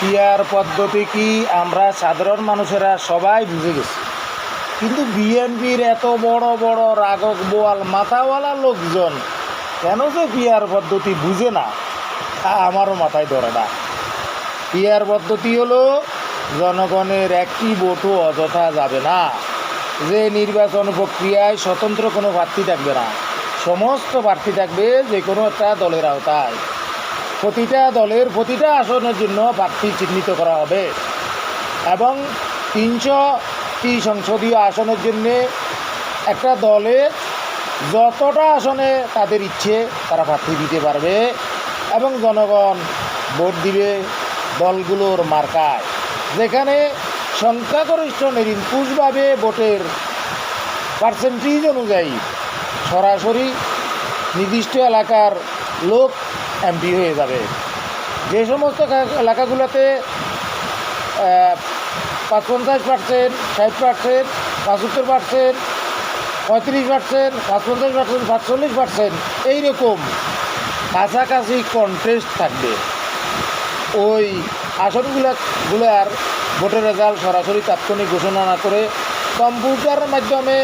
Peer পদ্ধতি কি? আমরা সাধারণ মানুষেরা সবাই বুঝে গেছি। কিন্তু বিএনপির এত বড় বড় রাগক বোয়াল মাথাওয়ালা লোকজন কেন যে পিয়ার পদ্ধতি বুঝে না, তা আমারও মাথায় ধরে না। পিয়ার পদ্ধতি হলো, জনগণের একটি ভোটও অযথা যাবে না। যে নির্বাচন প্রক্রিয়ায় স্বতন্ত্র কোনো প্রার্থী থাকবে না। সমস্ত প্রার্থী থাকবে যে কোনো একটা দলের আওতায়। প্রতিটা দলের প্রতিটা আসনের জন্য প্রার্থী চিহ্নিত করা হবে। এবং তিনশোটি সংসদীয় আসনের জন্যে একটা দলে যতটা আসনে তাদের ইচ্ছে, তারা প্রার্থী দিতে পারবে এবং জনগণ ভোট দিবে দলগুলোর মার্কায়। যেখানে সংখ্যাগরিষ্ঠ নিরঙ্কুশভাবে ভোটের পার্সেন্টেজ অনুযায়ী সরাসরি নির্দিষ্ট এলাকার লোক এমপি হয়ে যাবে। যে সমস্ত এলাকাগুলোতে পাঁচ পঞ্চাশ পার্সেন্ট ষাট পার্সেন্ট পঁচাত্তর পার্সেন্ট পঁয়ত্রিশ পার্সেন্ট পাঁচ পঞ্চাশ পার্সেন্ট সাতচল্লিশ পার্সেন্ট এইরকম কাছাকাছি কন্টেস্ট থাকবে। ওই আসনগুলা গুলার ভোটের রেজাল্ট সরাসরি তাৎক্ষণিক ঘোষণা না করে কম্পিউটারের মাধ্যমে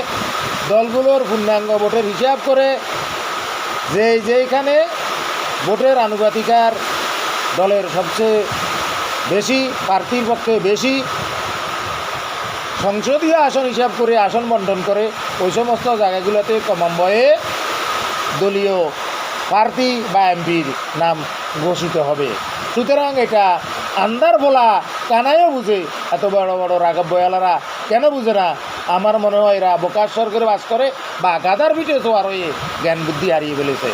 দলগুলোর পূর্ণাঙ্গ ভোটের হিসাব করে যে যেইখানে ভোটের আনুপাতিকার দলের সবচেয়ে বেশি, প্রার্থীর পক্ষে বেশি সংসদীয় আসন হিসাব করে আসন বন্টন করে, ওই সমস্ত জায়গাগুলোতে কমম্বয়ে দলীয় প্রার্থী বা এমপির নাম ঘোষিত হবে। সুতরাং এটা আন্দার বলা কানায়ও বুঝে, এত বড় বড় রাঘব বয়ালারা কেন বুঝে না? আমার মনে হয় এরা বোকার সরকারে বাস করে বা গাদার ভিতরে তো আর জ্ঞান বুদ্ধি হারিয়ে ফেলেছে।